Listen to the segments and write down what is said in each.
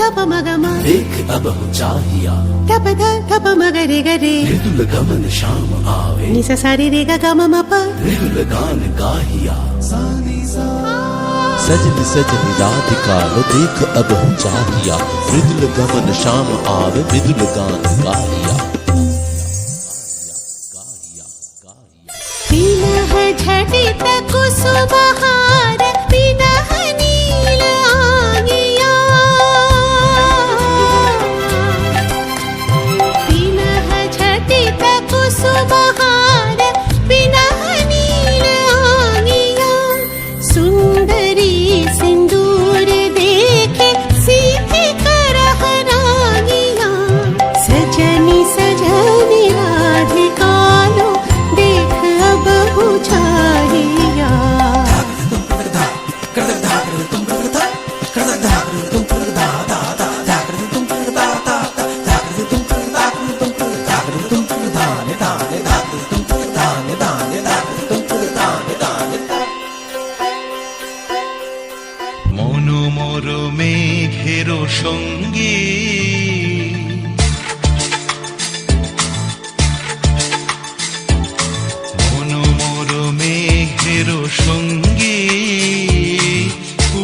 धप मगम देख अब हो चाहिया मगरे गरे गमन शाम आवे निस सारी रे ग गम मप गान गाहिया सजन सजन लो देख अब हो चाहिया मृदुल गमन शाम आवे मृदुल गान गाहिया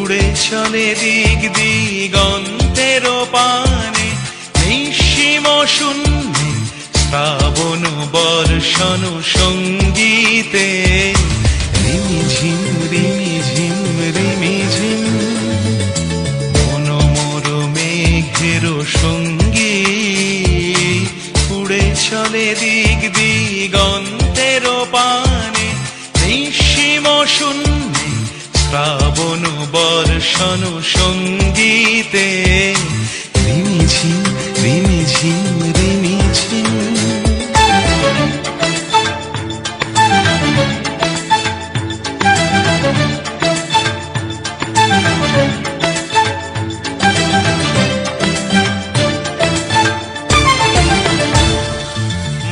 উড়ে চলে দিক দিগন্তের পানে নিঃসীম শূন্যে শ্রাবণ বর্ষণ সঙ্গীতে। রিমি ঝিম, রিমি মেঘের সঙ্গী চলে দিক দিগন্তের পানে নিঃসীম শূন্যে শ্রাবণ বর্ষণ সঙ্গীতে। রিমি ঝিম রিমি ঝিম রিমি ঝিম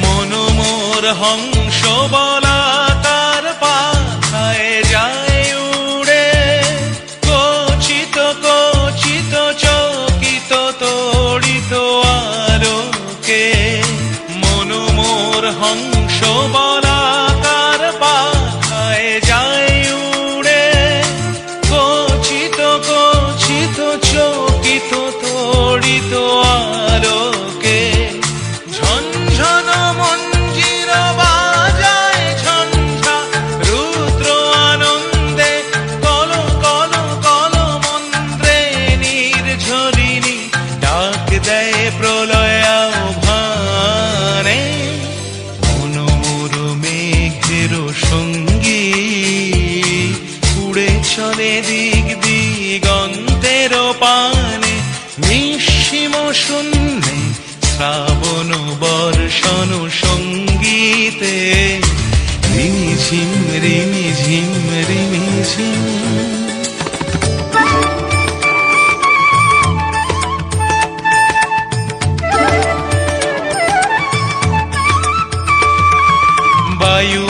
মনোমোর প্রলয় আহ্বানে মনোমর মেঘের সঙ্গী। উড়ে দিক দিগন্তের পানে নিঃসীম শূন্যে শ্রাবণ বর্ষণ রিমি ঝিম, রিমি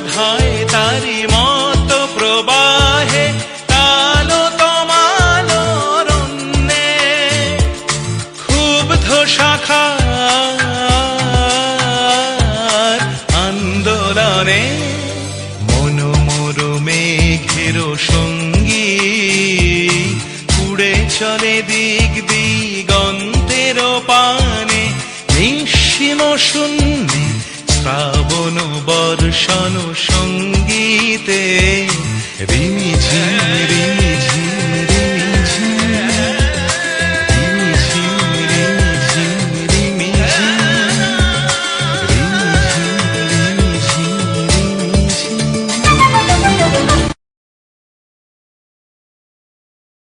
মনোমোর ধায় তারি মত প্রবাহে কালো তমালো রণ্যে ক্ষুব্ধ শাখা আন্দোলনে মনোমোর মেঘের সঙ্গী উড়ে চলে দিক দিগন্তের পানে নিঃসীম শূন্যে শ্রাবণ বর্ষণ সঙ্গীতে রিমি ঝিম রিমি